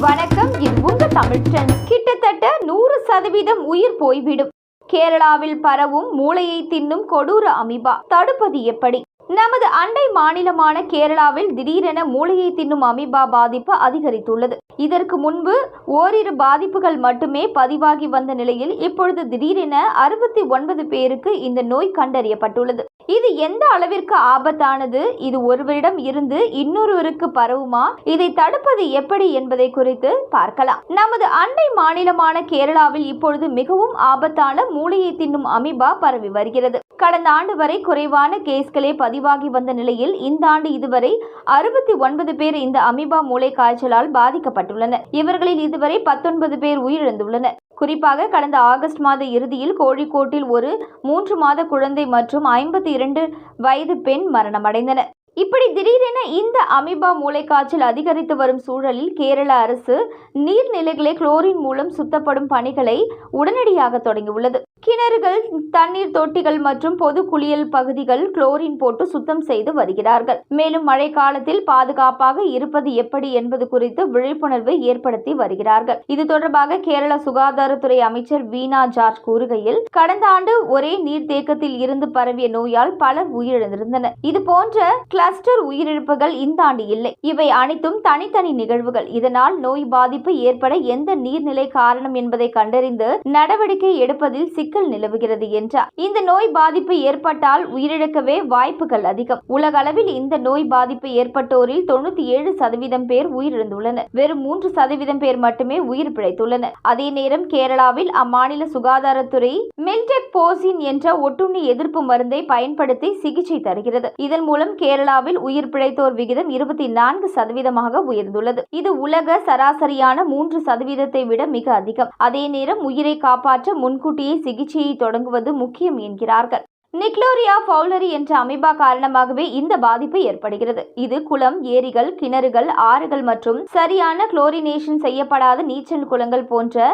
வணக்கம். இது உங்க தமிழ் கிட்டத்தட்ட நூறு சதவீதம் உயிர் போய்விடும். கேரளாவில் பரவும் மூளையை தின்னும் கொடூர அமீபா. தடுப்பது எப்படி? நமது அண்டை மாநிலமான கேரளாவில் திடீரென மூளையை தின்னும் அமீபா பாதிப்பு அதிகரித்துள்ளது. இதற்கு முன்பு ஓரிரு பாதிப்புகள் மட்டுமே பதிவாகி வந்த நிலையில் இப்பொழுது திடீரென அறுபத்தி ஒன்பது பேருக்கு இந்த நோய் கண்டறியப்பட்டுள்ளது. இது எந்த அளவிற்கு ஆபத்தானது? இது ஒருவரிடம் இருந்து இன்னொருவருக்கு பரவுமா? இதை தடுப்பது எப்படி என்பதை குறித்து பார்க்கலாம். நமது அண்டை மாநிலமான கேரளாவில் இப்பொழுது மிகவும் ஆபத்தான மூளையை தின்னும் அமீபா பரவி வருகிறது. கடந்த ஆண்டு வரை குறைவான கேஸ்களே பதிவாகி வந்த நிலையில் இந்த ஆண்டு இதுவரை அறுபத்தி ஒன்பது பேர் இந்த அமீபா மூளை காய்ச்சலால் பாதிக்கப்பட்டுள்ளனர். இவர்களில் இதுவரை பத்தொன்பது பேர் உயிரிழந்துள்ளனர். குறிப்பாக கடந்த ஆகஸ்ட் மாத இறுதியில் கோழிக்கோட்டில் ஒரு மூன்று மாத குழந்தை மற்றும் ஐம்பத்தி இரண்டு வயது பெண் மரணமடைந்தனர் இப்படி திடீரென இந்த அமீபா மூளைக்காய்ச்சல் அதிகரித்து வரும் சூழலில் கேரள அரசு நீர்நிலைகளை குளோரின் மூலம் சுத்தப்படும் பணிகளை உடனடியாக தொடங்கியுள்ளது. கிணறுகள் தண்ணீர் தொட்டிகள் மற்றும் பொது குளியல் பகுதிகள் குளோரின் போட்டு சுத்தம் செய்து வருகிறார்கள். மேலும் மழை காலத்தில் பாதுகாப்பாக இருப்பது எப்படி என்பது குறித்து விழிப்புணர்வை ஏற்படுத்தி வருகிறார்கள். இது தொடர்பாக கேரள சுகாதாரத்துறை அமைச்சர் வீணா ஜார்ஜ் கூறுகையில் கடந்த ஆண்டு ஒரே நீர்த்தேக்கத்தில் இருந்து பரவிய நோயால் பலர் உயிரிழந்திருந்தனர். இது போன்ற கிளஸ்டர் உயிரிழப்புகள் இந்த ஆண்டு இல்லை. இவை அனைத்தும் தனித்தனி நிகழ்வுகள். இதனால் நோய் பாதிப்பு ஏற்பட எந்த நீர்நிலை காரணம் என்பதை கண்டறிந்து நடவடிக்கை எடுப்பதில் சிக்கல் நிலவுகிறது என்றார். இந்த நோய் பாதிப்பு ஏற்பட்டால் உயிரிழக்கவே வாய்ப்புகள் அதிகம். உலக அளவில் இந்த நோய் பாதிப்பு ஏற்பட்டோரில் தொண்ணூத்தி ஏழு சதவீதம் பேர் உயிரிழந்துள்ளனர். வெறும் மூன்று சதவீதம் பேர் மட்டுமே உயிர் பிழைத்துள்ளனர். அதே நேரம் கேரளாவில் அம்மாநில சுகாதாரத்துறை மில்டெக் போசின் என்ற ஒட்டுண்ணி எதிர்ப்பு மருந்தை பயன்படுத்தி சிகிச்சை தருகிறது. இதன் மூலம் கேரளாவில் உயிர் பிழைத்தோர் விகிதம் இருபத்தி நான்கு சதவீதமாக உயர்ந்துள்ளது. இது உலக சராசரியான மூன்று சதவீதத்தை விட மிக அதிகம். அதே நேரம் உயிரை காப்பாற்ற முன்கூட்டியே சிகிச்சையை தொடங்குவது முக்கியம் என்கிறார்கள். நிக்லோரியா பவுலரி என்ற அமீபா காரணமாகவே இந்த பாதிப்பு ஏற்படுகிறது. இது குளம் ஏரிகள் கிணறுகள் ஆறுகள் மற்றும் சரியான குளோரினேஷன் செய்யப்படாத நீச்சல் குளங்கள் போன்ற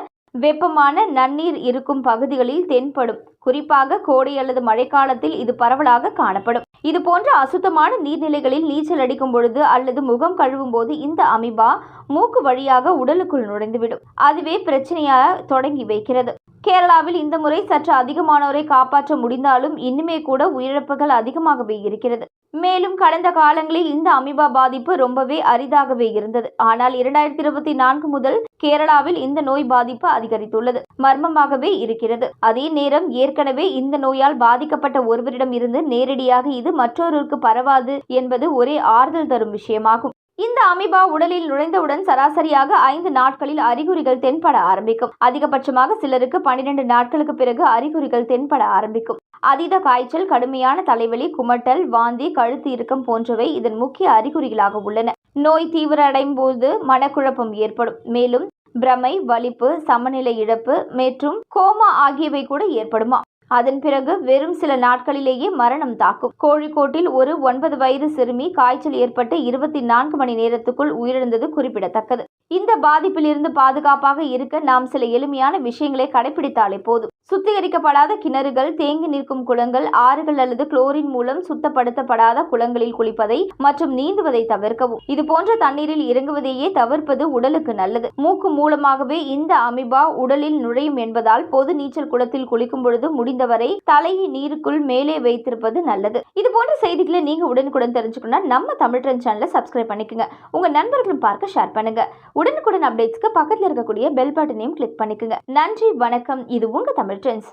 வெப்பமான நன்னீர் இருக்கும் பகுதிகளில் தென்படும். குறிப்பாக கோடை அல்லது மழைக்காலத்தில் இது பரவலாக காணப்படும். இது போன்ற அசுத்தமான நீர்நிலைகளில் நீச்சல் அடிக்கும் பொழுது அல்லது முகம் கழுவும் போது இந்த அமீபா மூக்கு வழியாக உடலுக்குள் நுழைந்துவிடும். அதுவே பிரச்சனையாக தொடங்கி வைக்கிறது. கேரளாவில் இந்த முறை சற்று அதிகமானோரை காப்பாற்ற முடிந்தாலும் இன்னுமே கூட உயிரிழப்புகள் அதிகமாகவே இருக்கிறது. மேலும் கடந்த காலங்களில் இந்த அமீபா பாதிப்பு ரொம்பவே அரிதாகவே இருந்தது. ஆனால் இரண்டாயிரத்தி இருபத்தி நான்கு முதல் கேரளாவில் இந்த நோய் பாதிப்பு அதிகரித்துள்ளது. மர்மமாகவே இருக்கிறது. அதே நேரம் ஏற்கனவே இந்த நோயால் பாதிக்கப்பட்ட ஒருவரிடம் இருந்து நேரடியாக இது மற்றொருவருக்கு பரவாது என்பது ஒரே ஆறுதல் தரும் விஷயமாகும். இந்த அமீபா உடலில் நுழைந்தவுடன் சராசரியாக ஐந்து நாட்களில் அறிகுறிகள் தென்பட ஆரம்பிக்கும். அதிகபட்சமாக சிலருக்கு பனிரெண்டு நாட்களுக்கு பிறகு அறிகுறிகள் தென்பட ஆரம்பிக்கும். அதீத காய்ச்சல் கடுமையான தலைவலி குமட்டல் வாந்தி கழுத்து இறுக்கம் போன்றவை இதன் முக்கிய அறிகுறிகளாக உள்ளன. நோய் தீவிரடையும் போது மனக்குழப்பம் ஏற்படும். மேலும் பிரமை வலிப்பு சமநிலை இழப்பு மற்றும் கோமா ஆகியவை கூட ஏற்படுமா? அதன் பிறகு வெறும் சில நாட்களிலேயே மரணம் தாக்கும். கோழிக்கோட்டில் ஒரு ஒன்பது வயது சிறுமி காய்ச்சல் ஏற்பட்டு இருபத்தி நான்கு மணி நேரத்துக்குள் உயிரிழந்தது குறிப்பிடத்தக்கது. இந்த பாதிப்பிலிருந்து பாதுகாப்பாக இருக்க நாம் சில எளிமையான விஷயங்களை கடைபிடித்தாலே போதும். சுத்திகரிக்கப்படாத கிணறுகள் தேங்கி நிற்கும் குளங்கள் ஆறுகள் அல்லது குளோரின் மூலம் சுத்தப்படுத்தப்படாத குளங்களில் குளிப்பதை மற்றும் நீந்துவதை தவிர்க்கவும். இது போன்ற தண்ணீரில் இறங்குவதையே தவிர்ப்பது உடலுக்கு நல்லது. மூக்கு மூலமாகவே இந்த அமிபா உடலில் நுழையும் என்பதால் பொது நீச்சல் குளத்தில் குளிக்கும் பொழுது முடிந்தவரை தலையை நீருக்குள் மேலே வைத்திருப்பது நல்லது. இது போன்ற செய்திகளை நீங்க உடனுக்குடன் தெரிஞ்சுக்கணும்னா நம்ம தமிழ் ட்ரெண்ட் சேனலை சப்ஸ்கிரைப் பண்ணிக்கோங்க. உங்க நண்பர்களும் பார்க்க ஷேர் பண்ணுங்க. உடனுக்குடன் அப்டேட்ஸ்க்கு பக்கத்தில் இருக்கக்கூடிய பெல் பட்டனையும் கிளிக் பண்ணிக்கோங்க. நன்றி வணக்கம். இது உங்க தமிழ் ட்ரெண்ட்ஸ்